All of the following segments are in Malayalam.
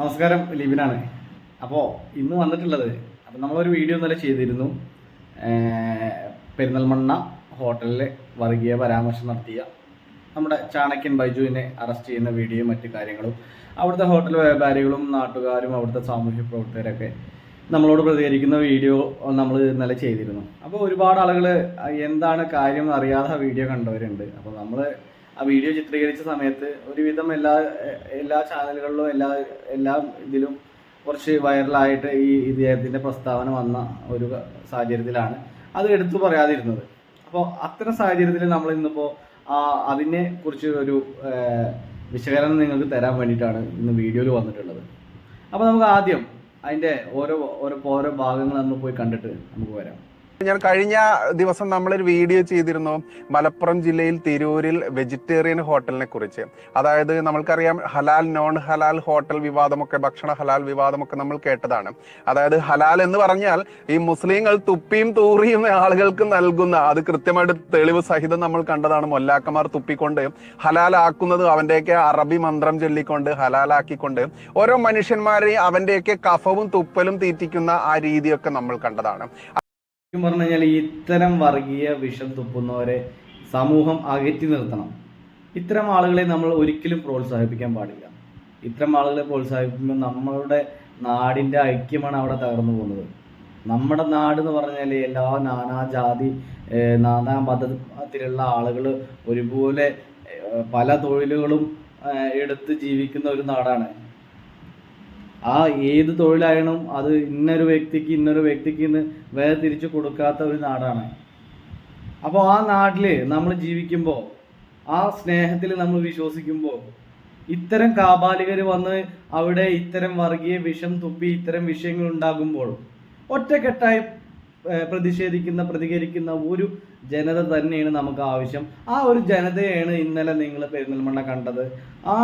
നമസ്കാരം ലിബിനാണ്. അപ്പോൾ ഇന്ന് വന്നിട്ടുള്ളത് അപ്പം നമ്മളൊരു വീഡിയോ ഇന്നലെ ചെയ്തിരുന്നു. പെരിന്തൽമണ്ണ ഹോട്ടലിൽ വർഗീയ പരാമർശം നടത്തിയ നമ്മുടെ ചാണക്യൻ ബൈജുവിനെ അറസ്റ്റ് ചെയ്യുന്ന വീഡിയോയും മറ്റു കാര്യങ്ങളും അവിടുത്തെ ഹോട്ടൽ വ്യാപാരികളും നാട്ടുകാരും അവിടുത്തെ സാമൂഹ്യ പ്രവർത്തകരൊക്കെ നമ്മളോട് പ്രതികരിക്കുന്ന വീഡിയോ നമ്മൾ ഇന്നലെ ചെയ്തിരുന്നു. അപ്പോൾ ഒരുപാട് ആളുകൾ എന്താണ് കാര്യം അറിയാതെ വീഡിയോ കണ്ടവരുണ്ട്. അപ്പോൾ നമ്മൾ ആ വീഡിയോ ചിത്രീകരിച്ച സമയത്ത് ഒരുവിധം എല്ലാ എല്ലാ ചാനലുകളിലും എല്ലാ എല്ലാ ഇതിലും കുറച്ച് വൈറലായിട്ട് ഈ ഇദ്ദേഹത്തിന്റെ പ്രസ്താവന വന്ന ഒരു സാഹചര്യത്തിലാണ് അത് എടുത്തു പറയാതിരുന്നത്. അപ്പോൾ അത്തരം സാഹചര്യത്തിൽ നമ്മൾ ഇന്നിപ്പോൾ അതിനെ കുറിച്ച് ഒരു വിശകലനം നിങ്ങൾക്ക് തരാൻ വേണ്ടിയിട്ടാണ് ഇന്ന് വീഡിയോയിൽ വന്നിട്ടുള്ളത്. അപ്പോൾ നമുക്ക് ആദ്യം അതിന്റെ ഓരോ ഓരോ ഓരോ ഭാഗങ്ങൾ നമ്മൾ പോയി കണ്ടിട്ട് നമുക്ക് വരാം. ഞാൻ കഴിഞ്ഞ ദിവസം നമ്മളൊരു വീഡിയോ ചെയ്തിരുന്നു. മലപ്പുറം ജില്ലയിൽ തിരൂരിൽ വെജിറ്റേറിയൻ ഹോട്ടലിനെ കുറിച്ച്. അതായത് നമ്മൾക്കറിയാം ഹലാൽ നോൺ ഹലാൽ ഹോട്ടൽ വിവാദമൊക്കെ ഭക്ഷണ ഹലാൽ വിവാദമൊക്കെ നമ്മൾ കേട്ടതാണ്. അതായത് ഹലാൽ എന്ന് പറഞ്ഞാൽ ഈ മുസ്ലിങ്ങൾ തുപ്പിയും തൂറിയും ആളുകൾക്ക് നൽകുന്ന അത് കൃത്യമായിട്ട് തെളിവ് സഹിതം നമ്മൾ കണ്ടതാണ്. മൊല്ലാക്കന്മാർ തുപ്പിക്കൊണ്ട് ഹലാലാക്കുന്നത് അവന്റെയൊക്കെ അറബി മന്ത്രം ചൊല്ലിക്കൊണ്ട് ഹലാലാക്കിക്കൊണ്ട് ഓരോ മനുഷ്യന്മാരെയും അവന്റെയൊക്കെ കഫവും തുപ്പലും തീറ്റിക്കുന്ന ആ രീതിയൊക്കെ നമ്മൾ കണ്ടതാണ്. ശരിക്കും പറഞ്ഞു കഴിഞ്ഞാൽ ഇത്തരം വർഗീയ വിഷം തുപ്പുന്നവരെ സമൂഹം അകറ്റി നിർത്തണം. ഇത്തരം ആളുകളെ നമ്മൾ ഒരിക്കലും പ്രോത്സാഹിപ്പിക്കാൻ പാടില്ല. ഇത്തരം ആളുകളെ പ്രോത്സാഹിപ്പിക്കുമ്പോൾ നമ്മളുടെ നാടിന്റെ ഐക്യമാണ് അവിടെ തകർന്നു പോകുന്നത്. നമ്മുടെ നാട് എന്ന് പറഞ്ഞാൽ എല്ലാ നാനാജാതി ജാതി നാനാ മതത്തിലുള്ള ആളുകൾ ഒരുപോലെ പല തൊഴിലുകളും എടുത്ത് ജീവിക്കുന്ന ഒരു നാടാണ്. ആ ഏത് തൊഴിലായാലും അത് ഇന്നൊരു വ്യക്തിക്ക് ഇന്നൊരു വ്യക്തിക്ക് ഇന്ന് തിരിച്ചു കൊടുക്കാത്ത ഒരു നാടാണ്. അപ്പോൾ ആ നാട്ടിൽ നമ്മൾ ജീവിക്കുമ്പോൾ ആ സ്നേഹത്തിൽ നമ്മൾ വിശ്വസിക്കുമ്പോൾ ഇത്തരം കാബാലികർ വന്ന് അവിടെ ഇത്തരം വർഗീയ വിഷം തുപ്പി ഇത്തരം വിഷയങ്ങൾ ഉണ്ടാകുമ്പോൾ ഒറ്റക്കെട്ടായി പ്രതിഷേധിക്കുന്ന പ്രതികരിക്കുന്ന ഒരു ജനത തന്നെയാണ് നമുക്ക് ആവശ്യം. ആ ഒരു ജനതയാണ് ഇന്നലെ നിങ്ങൾ പെരിന്തൽമണ്ണ കണ്ടത്. ആ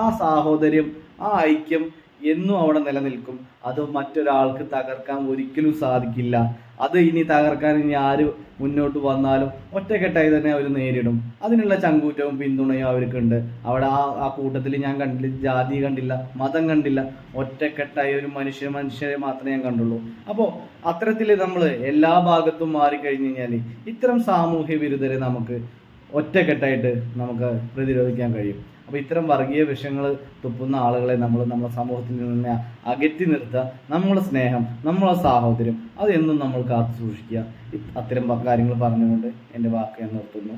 ആ സാഹോദര്യം ആ ഐക്യം എന്നും അവിടെ നിലനിൽക്കും. അത് മറ്റൊരാൾക്ക് തകർക്കാൻ ഒരിക്കലും സാധിക്കില്ല. അത് ഇനി തകർക്കാൻ ഇനി ആര് മുന്നോട്ട് വന്നാലും ഒറ്റക്കെട്ടായി തന്നെ അവർ നേരിടും. അതിനുള്ള ചങ്കൂറ്റവും പിന്തുണയും അവർക്കുണ്ട്. അവിടെ ആ ആ കൂട്ടത്തിൽ ഞാൻ കണ്ടില്ല ജാതി കണ്ടില്ല മതം കണ്ടില്ല. ഒറ്റക്കെട്ടായി ഒരു മനുഷ്യ മനുഷ്യരെ മാത്രമേ ഞാൻ കണ്ടുള്ളൂ. അപ്പോൾ അത്തരത്തിൽ നമ്മൾ എല്ലാ ഭാഗത്തും മാറിക്കഴിഞ്ഞ് കഴിഞ്ഞാൽ ഇത്തരം സാമൂഹ്യ വിരുദ്ധരെ നമുക്ക് ഒറ്റക്കെട്ടായിട്ട് നമുക്ക് പ്രതിരോധിക്കാൻ കഴിയും. അപ്പോൾ ഇത്തരം വർഗീയ വിഷയങ്ങൾ തുപ്പുന്ന ആളുകളെ നമ്മൾ നമ്മുടെ സമൂഹത്തിൽ നിന്ന് അകറ്റി നിർത്തുക നമ്മളെ സ്നേഹം നമ്മളെ സാഹോദര്യം അതെന്നും നമ്മൾ കാത്തു സൂക്ഷിക്കുക. അത്തരം കാര്യങ്ങൾ പറഞ്ഞുകൊണ്ട് എന്റെ വാക്ക് ഞാൻ നിർത്തുന്നു.